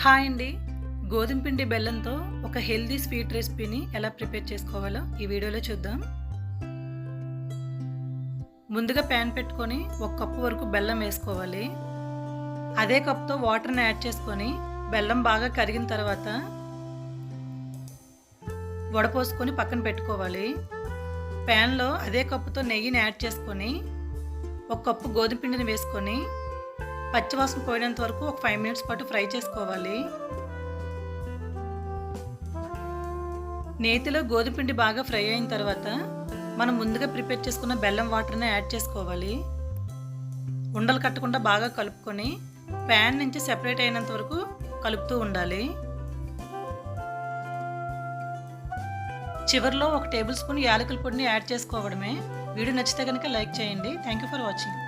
Hi అండి. గోధుమ పిండి బెల్లంతో ఒక హెల్దీ స్వీట్ రెసిపీని ఎలా ప్రిపేర్ చేసుకోవాలో ఈ వీడియోలో చూద్దాం. ముందుగా ప్యాన్ పెట్టుకొని ఒక కప్పు వరకు బెల్లం వేసుకోవాలి. అదే కప్తో వాటర్ని యాడ్ చేసుకొని బెల్లం బాగా కరిగిన తర్వాత వడపోసుకొని పక్కన పెట్టుకోవాలి. ప్యాన్లో అదే కప్పుతో నెయ్యిని యాడ్ చేసుకొని ఒక కప్పు గోధుమ పిండిని వేసుకొని పచ్చివాసన పోయినంత వరకు ఒక ఫైవ్ మినిట్స్ పాటు ఫ్రై చేసుకోవాలి. నేతిలో గోధుమ పిండి బాగా ఫ్రై అయిన తర్వాత మనం ముందుగా ప్రిపేర్ చేసుకున్న బెల్లం వాటర్ని యాడ్ చేసుకోవాలి. ఉండలు కట్టకుండా బాగా కలుపుకొని ప్యాన్ నుంచి సెపరేట్ అయినంత వరకు కలుపుతూ ఉండాలి. చివరిలో ఒక టేబుల్ స్పూన్ యాలకుల పొడిని యాడ్ చేసుకోవడమే. వీడియో నచ్చితే కనుక లైక్ చేయండి. Thank you for watching